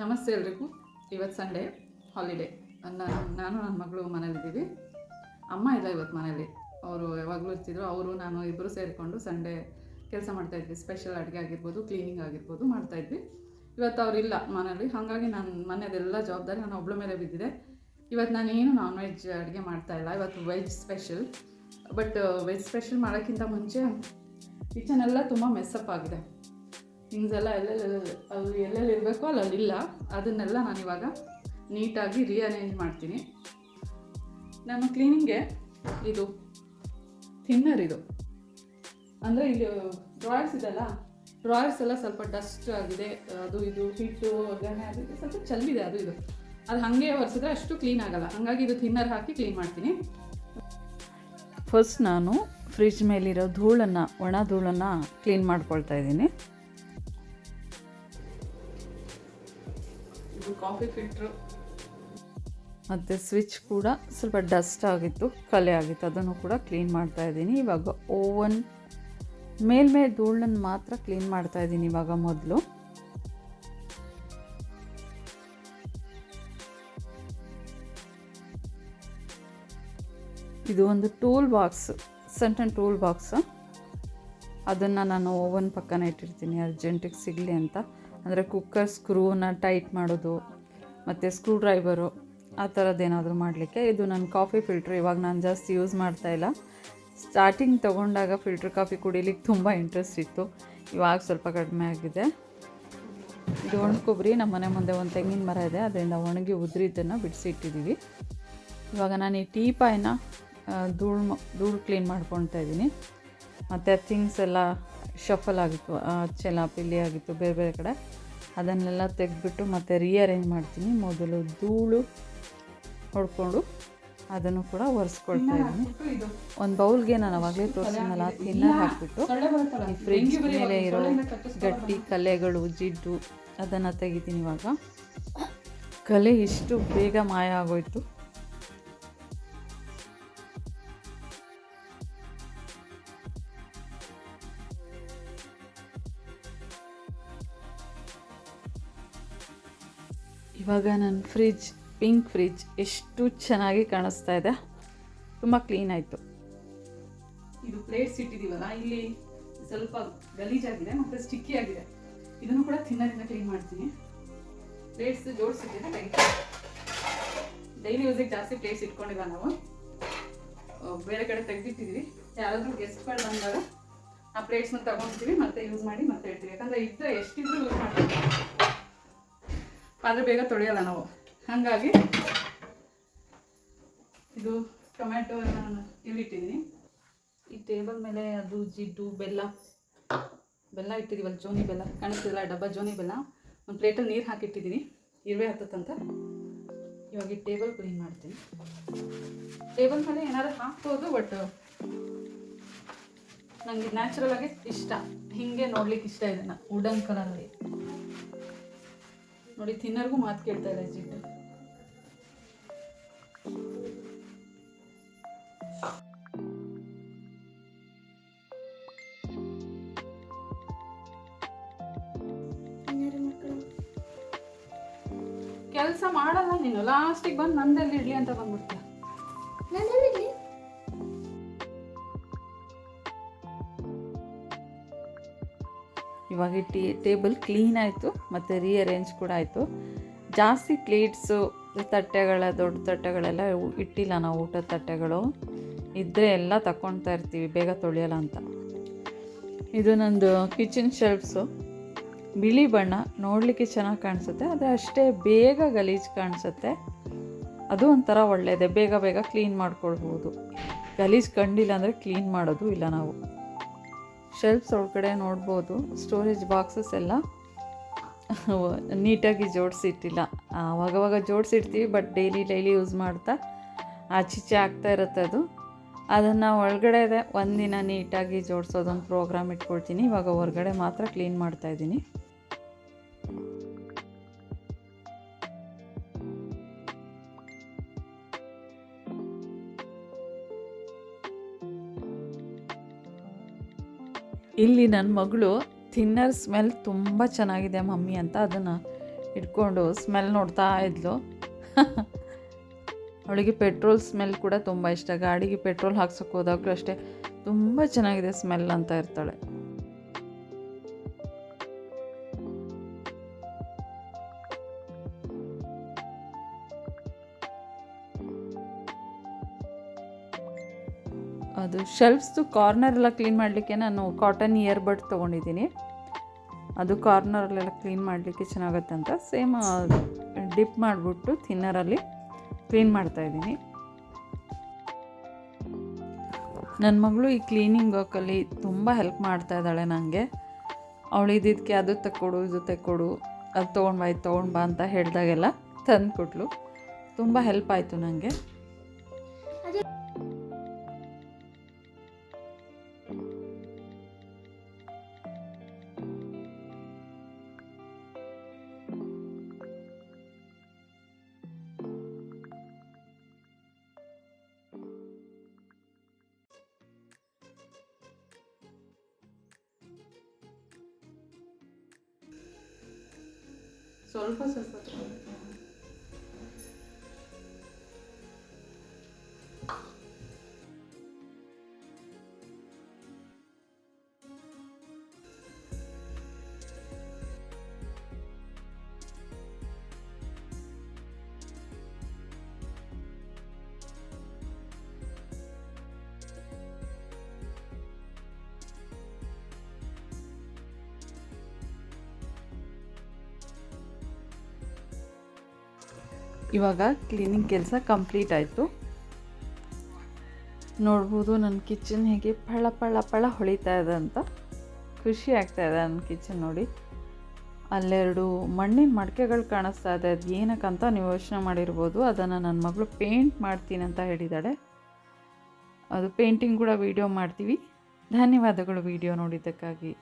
ನಮಸ್ತೆ ಎಲ್ರಿಗೂ. ಇವತ್ತು ಸಂಡೇ ಹಾಲಿಡೇ ನಾನು ನಾನು ನನ್ನ ಮಗಳು ಮನೇಲಿದ್ದೀವಿ ಅಮ್ಮ ಇಲ್ಲ ಇವತ್ತು ಮನೇಲಿ ಅವರು ಯಾವಾಗಲೂ ಇರ್ತಿದ್ರು. ಅವರು, ನಾನು ಇಬ್ಬರು ಸೇರಿಕೊಂಡು ಸಂಡೇ ಕೆಲಸ ಮಾಡ್ತಾಯಿದ್ವಿ ಸ್ಪೆಷಲ್ ಅಡುಗೆ ಆಗಿರ್ಬೋದು ಕ್ಲೀನಿಂಗ್ ಆಗಿರ್ಬೋದು ಮಾಡ್ತಾಯಿದ್ವಿ ಇವತ್ತು ಅವರಿಲ್ಲ ಮನೇಲಿ ಹಾಗಾಗಿ ನಾನು ಮನೆಯದೆಲ್ಲ ಜವಾಬ್ದಾರಿ ನಾನು ಒಬ್ಳ ಮೇಲೆ ಬಿದ್ದಿದೆ. ಇವತ್ತು ನಾನೇನು ನಾನ್ ವೆಜ್ ಅಡುಗೆ ಮಾಡ್ತಾಯಿಲ್ಲ ಇವತ್ತು veg special but veg special ಮಾಡೋಕ್ಕಿಂತ ಮುಂಚೆ ಕಿಚನ್ ಎಲ್ಲ ತುಂಬ ಮೆಸ್ಸಪ್ ಆಗಿದೆ. ಥಿಂಗ್ಸ್ ಎಲ್ಲ ಎಲ್ಲೆಲ್ಲ ಅದು ಎಲ್ಲೆಲ್ಲಿ ಇರಬೇಕು ಅಲ್ಲಲ್ಲಿ ಇಲ್ಲ ಅದನ್ನೆಲ್ಲ ನಾನು ಇವಾಗ ನೀಟಾಗಿ ರೀಅರೇಂಜ್ ಮಾಡ್ತೀನಿ. ನಮ್ಮ ಕ್ಲೀನಿಂಗ್ಗೆ ಇದು ಥಿನ್ನರ್ ಇದು. ಅಂದರೆ ಇಲ್ಲಿ ಡ್ರಾಯರ್ಸ್ ಇದೆಲ್ಲ ಡ್ರಾಯರ್ಸ್ ಎಲ್ಲ ಸ್ವಲ್ಪ ಡಸ್ಟ್ ಆಗಿದೆ, ಅದು ಇದು ಹಿಟ್ಟು ಒಗ್ಗರಣೆ ಆಗಿದೆ, ಸ್ವಲ್ಪ ಚೆಲ್ಲಿದೆ ಅದು ಇದು. ಅದು ಹಾಗೆ ಒರೆಸಿದ್ರೆ ಅಷ್ಟು ಕ್ಲೀನ್ ಆಗಲ್ಲ. ಹಾಗಾಗಿ ಇದು ಥಿನ್ನರ್ ಹಾಕಿ ಕ್ಲೀನ್ ಮಾಡ್ತೀನಿ. ಫಸ್ಟ್ ನಾನು ಫ್ರಿಜ್ ಮೇಲಿರೋ ಧೂಳನ್ನು, ಒಣ ಧೂಳನ್ನು ಕ್ಲೀನ್ ಮಾಡ್ಕೊಳ್ತಾ ಇದ್ದೀನಿ. ಇದು ಕಾಫಿ ಫಿಲ್ಟ್ರು. ಮತ್ತು ಸ್ವಿಚ್ ಕೂಡ ಸ್ವಲ್ಪ ಡಸ್ಟ್ ಆಗಿತ್ತು, ಕಲೆ ಆಗಿತ್ತು. ಅದನ್ನು ಕೂಡ ಕ್ಲೀನ್ ಮಾಡ್ತಾ ಇದ್ದೀನಿ. ಇವಾಗ ಓವನ್ ಮೇಲ್ಮೇಲೆ ಧೂಳನ್ನು ಮಾತ್ರ ಕ್ಲೀನ್ ಮಾಡ್ತಾ ಇದ್ದೀನಿ ಇವಾಗ ಮೊದಲು. ಇದು ಒಂದು ಟೂಲ್ ಬಾಕ್ಸ್ ಸಣ್ಣ ಟೂಲ್ ಬಾಕ್ಸ್. ಅದನ್ನು ನಾನು ಓವನ್ ಪಕ್ಕನೇ ಇಟ್ಟಿರ್ತೀನಿ, ಅರ್ಜೆಂಟಿಗೆ ಸಿಗಲಿ ಅಂತ. ಅಂದರೆ ಕುಕ್ಕರ್ ಸ್ಕ್ರೂನ ಟೈಟ್ ಮಾಡೋದು, ಮತ್ತು ಸ್ಕ್ರೂ ಡ್ರೈವರು ಆ ಥರದ್ದೇನಾದರೂ ಮಾಡಲಿಕ್ಕೆ. ಇದು ನನ್ನ ಕಾಫಿ ಫಿಲ್ಟ್ರ್ ಇವಾಗ ನಾನು ಜಾಸ್ತಿ ಯೂಸ್ ಮಾಡ್ತಾ ಇಲ್ಲ. ಸ್ಟಾರ್ಟಿಂಗ್ ತೊಗೊಂಡಾಗ ಫಿಲ್ಟ್ರ್ ಕಾಫಿ ಕುಡಿಲಿಕ್ಕೆ ತುಂಬ ಇಂಟ್ರೆಸ್ಟ್ ಇತ್ತು. ಇವಾಗ ಸ್ವಲ್ಪ ಕಡಿಮೆ ಆಗಿದೆ. ಇದು ಒಣ ಕೊಬ್ಬರಿ ನಮ್ಮ ಮನೆ ಮುಂದೆ ಒಂದು ತೆಂಗಿನ ಮರ ಇದೆ, ಅದರಿಂದ ಒಣಗಿ ಉದುರಿದ್ದನ್ನು ಬಿಡಿಸಿ ಇಟ್ಟಿದ್ದೀವಿ ಇವಾಗ ನಾನು ಈ ಟೀ ಪಾಯ್ನ ಧೂಳು ಧೂಳು ಕ್ಲೀನ್ ಮಾಡ್ಕೊಳ್ತಾ ಇದ್ದೀನಿ. ಮತ್ತು ಥಿಂಗ್ಸ್ ಎಲ್ಲ ಶಫಲ್ ಆಗಿತ್ತು ಚೆಲ್ಲ ಪಿಲ್ಲಿ ಆಗಿತ್ತು ಬೇರೆ ಬೇರೆ ಕಡೆ. ಅದನ್ನೆಲ್ಲ ತೆಗೆದ್ಬಿಟ್ಟು ಮತ್ತೆ ರೀಅರೇಂಜ್ ಮಾಡ್ತೀನಿ. ಮೊದಲು ಧೂಳು ಹೊಡ್ಕೊಂಡು ಅದನ್ನು ಕೂಡ ಒರೆಸ್ಕೊಳ್ತಾ ಇದ್ದೀನಿ. ಇದು ಒಂದು ಬೌಲ್ಗೆ ನಾನು ಅವಾಗಲೇ ತೋರಿಸಿದ್ನಲ್ಲ ತಿನ್ನರ್ ಹಾಕ್ಬಿಟ್ಟು ಈ ಫ್ರಿಜ್ ಮೇಲೆ ಇರೋ ಗಟ್ಟಿ ಕಲೆಗಳು ಜಿಡ್ಡು ಅದನ್ನು ತೆಗಿತೀನಿ ಇವಾಗ. ಕಲೆ ಇಷ್ಟು ಬೇಗ ಮಾಯ ಆಗೋಯ್ತು. ಇವಾಗ ನನ್ನ ಫ್ರಿಜ್, ಪಿಂಕ್ ಫ್ರಿಜ್ ಎಷ್ಟು ಚೆನ್ನಾಗಿ ಕಾಣಿಸ್ತಾ ಇದೆ. ತುಂಬ ಕ್ಲೀನ್ ಆಯಿತು. ಇದು ಪ್ಲೇಟ್ಸ್ ಇಟ್ಟಿದ್ದೀವಲ್ಲ, ಇಲ್ಲಿ ಸ್ವಲ್ಪ ಗಲೀಜಾಗಿದೆ ಮತ್ತು ಸ್ಟಿಕ್ಕಿ ಆಗಿದೆ. ಇದನ್ನು ಕೂಡ ತಿನ್ನೋದ್ರಿಂದ ಕ್ಲೀನ್ ಮಾಡ್ತೀನಿ. ಪ್ಲೇಟ್ಸ್ ಜೋಡಿಸಿದ್ದೀನಿ ಡೈಲಿ ಯೂಸಿಗೆ ಜಾಸ್ತಿ ಪ್ಲೇಟ್ಸ್ ಇಟ್ಕೊಂಡಿಲ್ಲ ನಾವು. ಬೇರೆ ಕಡೆ ತೆಗೆದಿಟ್ಟಿದ್ದೀವಿ ಯಾರಾದರೂ ಗೆಸ್ಟ್ಗಳು ಬಂದಾಗ ಆ ಪ್ಲೇಟ್ಸ್ನ ತಗೊಂಡಿದ್ದೀವಿ ಮತ್ತೆ ಯೂಸ್ ಮಾಡಿ ಮತ್ತೆ ಇಡ್ತೀವಿ. ಯಾಕಂದರೆ ಇದ್ದರೆ ಎಷ್ಟಿದ್ರು ಯೂಸ್ ಮಾಡ್ತೀವಿ ಆದರೆ ಬೇಗ ತೊಳೆಯಲ್ಲ ನಾವು. ಹಾಗಾಗಿ ಇದು ಟೊಮ್ಯಾಟೊ ಎಲ್ಲ ನಾನು ಇಲ್ಲಿ ಇಟ್ಟಿದ್ದೀನಿ. ಈ ಟೇಬಲ್ ಮೇಲೆ ಅದು ಜಿಡ್ಡು, ಬೆಲ್ಲ ಬೆಲ್ಲ ಇಟ್ಟಿದ್ದೀವಲ್ಲ ಜೋನಿ ಬೆಲ್ಲ ಕಾಣಿಸ್ತಿಲ್ಲ ಡಬ್ಬ ಜೋನಿ ಬೆಲ್ಲ. ಒಂದು ಪ್ಲೇಟಲ್ಲಿ ನೀರು ಹಾಕಿಟ್ಟಿದ್ದೀನಿ, ಇರುವೆ ಹತ್ತತ್ತಂತ. ಇವಾಗ ಈ ಟೇಬಲ್ ಕ್ಲೀನ್ ಮಾಡ್ತೀನಿ. ಟೇಬಲ್ ಮೇಲೆ ಏನಾದ್ರು ಹಾಕ್ಬೋದು, ಬಟ್ ನನಗೆ ನ್ಯಾಚುರಲ್ ಆಗಿ ಇಷ್ಟ. ಹಿಂಗೆ ನೋಡ್ಲಿಕ್ಕೆ ಇಷ್ಟ ಇದೆ ನಾ ವುಡನ್ ಕಲರಲ್ಲಿ. ನೋಡಿ ತಿನ್ನರ್ಗೂ ಮಾತು ಕೇಳ್ತಾ ಇದೆ ಜಿಟ್ಟು ಕೆಲಸ ಮಾಡಲ್ಲ ನೀನು. ಲಾಸ್ಟಿಗೆ ಬಂದು ನಂದಲ್ಲಿ ಇಡ್ಲಿ ಅಂತ ಬಂದ್ಬಿಡ್ತೀಯ? ಇವಾಗ ಟೀ, ಟೇಬಲ್ ಕ್ಲೀನ್ ಆಯಿತು, ಮತ್ತು ರೀಅರೇಂಜ್ ಕೂಡ ಆಯಿತು. ಜಾಸ್ತಿ ಪ್ಲೇಟ್ಸು ತಟ್ಟೆಗಳ, ದೊಡ್ಡ ತಟ್ಟೆಗಳೆಲ್ಲ ಇಟ್ಟಿಲ್ಲ ನಾವು ಊಟದ ತಟ್ಟೆಗಳು. ಇದ್ದರೆ ಎಲ್ಲ ತಗೊಳ್ತಾ ಇರ್ತೀವಿ, ಬೇಗ ತೊಳೆಯಲ್ಲ ಅಂತ. ಇದು ನಂದು ಕಿಚನ್ ಶೆಲ್ಫ್ಸು ಬಿಳಿ ಬಣ್ಣ, ನೋಡಲಿಕ್ಕೆ ಚೆನ್ನಾಗಿ ಕಾಣಿಸುತ್ತೆ, ಆದರೆ ಅಷ್ಟೇ ಬೇಗ ಗಲೀಜು ಕಾಣಿಸುತ್ತೆ. ಅದು ಒಂಥರ ಒಳ್ಳೆಯದೇ ಬೇಗ ಬೇಗ ಕ್ಲೀನ್ ಮಾಡ್ಕೊಳ್ಬೋದು. ಗಲೀಜು ಕಂಡಿಲ್ಲ ಅಂದರೆ ಕ್ಲೀನ್ ಮಾಡೋದು ಇಲ್ಲ ನಾವು. ಶೆಲ್ಫ್ಸ್ ಒಳಗಡೆ ನೋಡ್ಬೋದು ಸ್ಟೋರೇಜ್ ಬಾಕ್ಸಸ್ ಎಲ್ಲ ನೀಟಾಗಿ ಜೋಡಿಸಿಟ್ಟಿಲ್ಲ. ಆವಾಗವಾಗ ಜೋಡಿಸಿಡ್ತೀವಿ ಬಟ್ ಡೈಲಿ ಡೈಲಿ ಯೂಸ್ ಮಾಡ್ತಾ ಆಚೀಚೆ ಆಗ್ತಾ ಇರುತ್ತೆ ಅದು. ಅದನ್ನು ಒಳಗಡೆ ಒಂದಿನ ನೀಟಾಗಿ ಜೋಡಿಸೋದೊಂದು ಪ್ರೋಗ್ರಾಮ್ ಇಟ್ಕೊಳ್ತೀನಿ. ಇವಾಗ ಹೊರಗಡೆ ಮಾತ್ರ ಕ್ಲೀನ್ ಮಾಡ್ತಾ ಇಲ್ಲಿ ನನ್ನ ಮಗಳು ಥಿನ್ನರ್ ಸ್ಮೆಲ್ ತುಂಬ ಚೆನ್ನಾಗಿದೆ ಮಮ್ಮಿ ಅಂತ ಅದನ್ನು ಇಟ್ಕೊಂಡು ಸ್ಮೆಲ್ ನೋಡ್ತಾ ಇದ್ಲು. ಅವಳಿಗೆ ಪೆಟ್ರೋಲ್ ಸ್ಮೆಲ್ ಕೂಡ ತುಂಬ ಇಷ್ಟ. ಗಾಡಿಗೆ ಪೆಟ್ರೋಲ್ ಹಾಕ್ಸೋಕೆ ಹೋದಾಗಲೂ ಅಷ್ಟೇ ತುಂಬ ಚೆನ್ನಾಗಿದೆ ಸ್ಮೆಲ್ ಅಂತ ಇರ್ತಾಳೆ. ಅದು ಶೆಲ್ಫ್ಸ್ದು ಕಾರ್ನರ್ ಎಲ್ಲ ಕ್ಲೀನ್ ಮಾಡಲಿಕ್ಕೆ ನಾನು ಕಾಟನ್ ಇಯರ್ಬಡ್ ತೊಗೊಂಡಿದ್ದೀನಿ. ಅದು ಕಾರ್ನರಲ್ಲೆಲ್ಲ ಕ್ಲೀನ್ ಮಾಡಲಿಕ್ಕೆ ಚೆನ್ನಾಗತ್ತಂತ ಸೇಮ್ ಡಿಪ್ ಮಾಡಿಬಿಟ್ಟು ಥಿನ್ನರಲ್ಲಿ ಕ್ಲೀನ್ ಮಾಡ್ತಾಯಿದ್ದೀನಿ ನನ್ನ ಮಗಳು ಈ ಕ್ಲೀನಿಂಗ್ ವರ್ಕಲ್ಲಿ ತುಂಬ ಹೆಲ್ಪ್ ಮಾಡ್ತಾ ಇದ್ದಾಳೆ ನನಗೆ ಅವಳು ಇದಕ್ಕೆ ಅದು ತಕ್ಕೊಡು, ಇದು ತಕ್ಕೊಡು, ಅದು ತೊಗೊಂಡು ಬಾ, ಇದು ತೊಗೊಂಡು ಬಾ ಅಂತ ಹೇಳಿದಾಗೆಲ್ಲ ತಂದು ಕೊಟ್ಲು ತುಂಬ ಹೆಲ್ಪ್ ಆಯಿತು ನನಗೆ ಸ್ವಲ್ಪ ಸ್ವಲ್ಪ ಇವಾಗ ಕ್ಲೀನಿಂಗ್ ಕೆಲಸ ಕಂಪ್ಲೀಟ್ ಆಯಿತು. ನೋಡ್ಬೋದು ನನ್ನ ಕಿಚನ್ ಹೇಗೆ ಪಳ ಪಳ ಪಳ ಹೊಳಿತಾ ಇದೆ ಅಂತ. ಖುಷಿ ಆಗ್ತಾ ಇದೆ ನನ್ನ ಕಿಚನ್ ನೋಡಿ. ಅಲ್ಲೆರಡು ಮಣ್ಣಿನ ಮಡಿಕೆಗಳು ಕಾಣಿಸ್ತಾ ಇದೆ. ಅದು ಏನಕ್ಕಂತ ನೀವು ಯೋಚನೆ ಮಾಡಿರ್ಬೋದು. ಅದನ್ನು ನನ್ನ ಮಗಳು ಪೇಂಟ್ ಮಾಡ್ತೀನಿ ಅಂತ ಹೇಳಿದ್ದಾಳೆ ಅದು ಪೇಂಟಿಂಗ್ ಕೂಡ ವೀಡಿಯೋ ಮಾಡ್ತೀವಿ. ಧನ್ಯವಾದಗಳು ವಿಡಿಯೋ ನೋಡಿದ್ದಕ್ಕಾಗಿ.